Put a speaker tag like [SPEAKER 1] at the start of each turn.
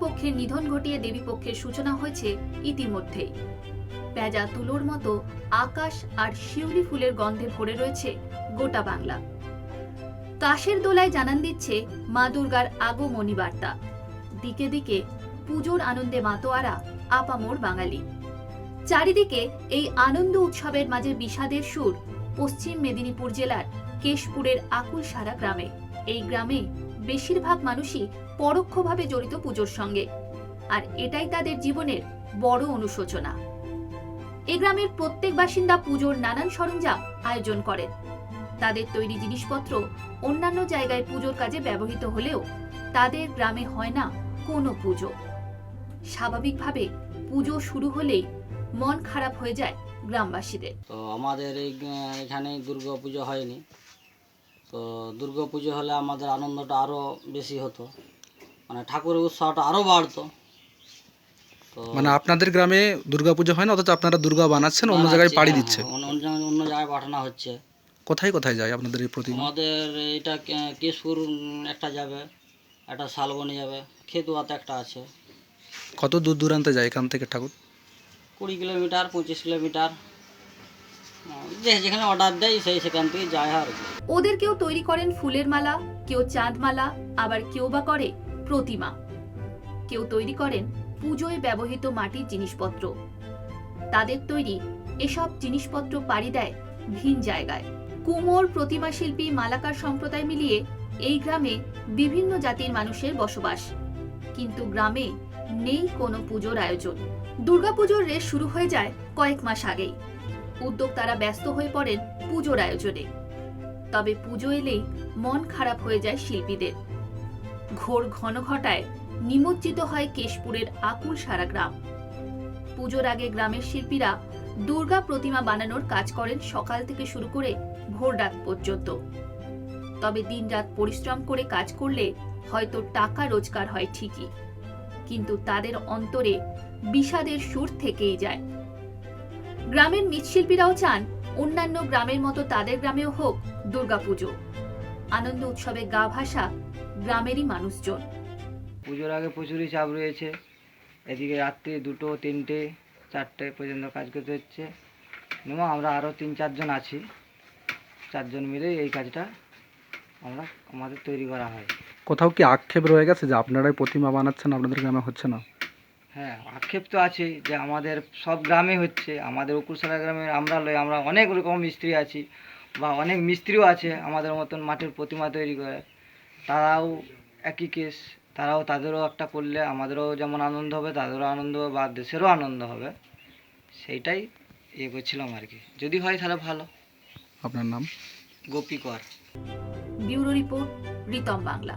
[SPEAKER 1] পক্ষের নিধন ঘটিয়ে দেবী পক্ষের সূচনা হয়েছে ইতিমধ্যেই পেঁজা তুলোর মতো আকাশ আর শিউলি ফুলের গন্ধে ভরে রয়েছে গোটা বাংলা। কাশের দোলায় জানান দিচ্ছে মা দুর্গার আগমনী বার্তা। দিকে দিকে পুজোর আনন্দে মাতোয়ারা, আপামোর বাঙালি। চারিদিকে এই আনন্দ উৎসবের মাঝে বিষাদের সুর পশ্চিম মেদিনীপুর জেলার কেশপুরের আকুল সারা গ্রামে। এই গ্রামে বেশিরভাগ মানুষই পরোক্ষভাবে জড়িত পুজোর সঙ্গে, আর এটাই তাদের জীবনের বড় অনুশোচনা। এই গ্রামের প্রত্যেক বাসিন্দা পুজোর নানান সরঞ্জাম আয়োজন করেন। তাদের তৈরি জিনিসপত্র অন্যান্য জায়গায় পুজোর কাজে ব্যবহৃত হলেও তাদের গ্রামে হয় না কোনো পুজো। স্বাভাবিকভাবে পুজো শুরু হলেই মন খারাপ হয়ে যায় গ্রামবাসীদের।
[SPEAKER 2] তো আমাদের এই এখানে দুর্গা পুজো হয়নি। তো দুর্গা পুজো হলে আমাদের আনন্দটা আরও বেশি হতো। মানে ঠাকুরের উৎসাহটা আরও বাড়তো। তো
[SPEAKER 3] মানে আপনাদের গ্রামে দুর্গাপুজো হয় না অথচ আপনারা দুর্গা বানাচ্ছেন অন্য জায়গায় পাড়ি
[SPEAKER 2] হ্যাঁ,
[SPEAKER 3] দিচ্ছে
[SPEAKER 2] হ্যাঁ, অন্য অন্য জায়গায়- অন্য জায়গায় পাঠানো হচ্ছে।
[SPEAKER 3] কোথায় কোথায় যায় আপনাদের এই প্রতিমা?
[SPEAKER 2] আমাদের এটা কে- কেশপুর উম, একটা যাবে একটা শালবনি যাবে খেতুয়াতে একটা আছে।
[SPEAKER 3] কত দূর দূরান্তে যায় এখান থেকে ঠাকুর?
[SPEAKER 2] কুড়ি কিলোমিটার পঁচিশ কিলোমিটার। যেখানে অর্ডার দেয়, সেই সেখান থেকে যায় আর
[SPEAKER 1] ওদের কেউ তৈরি করেন ফুলের মালা, কেউ চাঁদমালা আবার কেউ বা করে প্রতিমা। কেউ তৈরি করেন পুজোয় ব্যবহৃত মাটির জিনিসপত্র। তাদের তৈরি এসব জিনিসপত্র পাড়ি দেয় ভিন জায়গায়। কুমোর প্রতিমা শিল্পী মালাকার সম্প্রদায় মিলিয়ে এই গ্রামে বিভিন্ন জাতির মানুষের বসবাস। কিন্তু গ্রামে নেই কোনো পুজোর আয়োজন। দুর্গাপুজোর রেশ শুরু হয়ে যায় কয়েক মাস আগেই। উদ্যোক্তারা ব্যস্ত হয়ে পড়েন পুজোর আয়োজনে। তবে পুজো এলেই মন খারাপ হয়ে যায় শিল্পীদের। ঘোর ঘন ঘটায় নিমজ্জিত হয় কেশপুরের আকুল সারা গ্রাম। পুজোর আগে গ্রামের শিল্পীরা দুর্গা প্রতিমা বানানোর কাজ করেন সকাল থেকে শুরু করে ভোর রাত পর্যন্ত। তবে দিনরাত পরিশ্রম করে কাজ করলে হয়তো টাকা রোজগার হয় ঠিকই। কিন্তু তাদের অন্তরে বিষাদের সুর থেকেই যায়। গ্রামের মৃৎশিল্পীরাও চান অন্যান্য গ্রামের মতো তাদের গ্রামেও হোক দুর্গাপুজো। আনন্দ উৎসবে গা ভাসা গ্রামেরই মানুষজন।
[SPEAKER 4] পুজোর আগে প্রচুরই চাপ রয়েছে। এদিকে রাত্রি দুটো তিনটে চারটে পর্যন্ত কাজ করতে হচ্ছে। মিনিমাম আমরা আরও তিন চারজন আছি। চারজন মিলে এই কাজটা আমরা আমাদের তৈরি করা হয়।
[SPEAKER 3] কোথাও কি আক্ষেপ রয়ে গেছে যে আপনারাই প্রতিমা বানাচ্ছেন আপনাদের গ্রামে হচ্ছে না?
[SPEAKER 4] হ্যাঁ আক্ষেপ তো আছে যে আমাদের সব গ্রামে হচ্ছে। আমাদের উকুরসালা গ্রামে আমরা লই আমরা অনেক রকম মিস্ত্রি আছি বা অনেক মিস্ত্রিও আছে আমাদের মতন মাটির প্রতিমা তৈরি করে। তারাও একই কেস তারাও তাদেরও একটা করলে আমাদেরও যেমন আনন্দ হবে তাদেরও আনন্দ হবে বা দেশেরও আনন্দ হবে। সেইটাই ইয়ে করছিলাম আর কি। যদি হয় তাহলে ভালো।
[SPEAKER 3] আপনার নাম?
[SPEAKER 4] গোপী কর।
[SPEAKER 1] Bureau report Ritam Bangla.